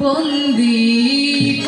বন্দী।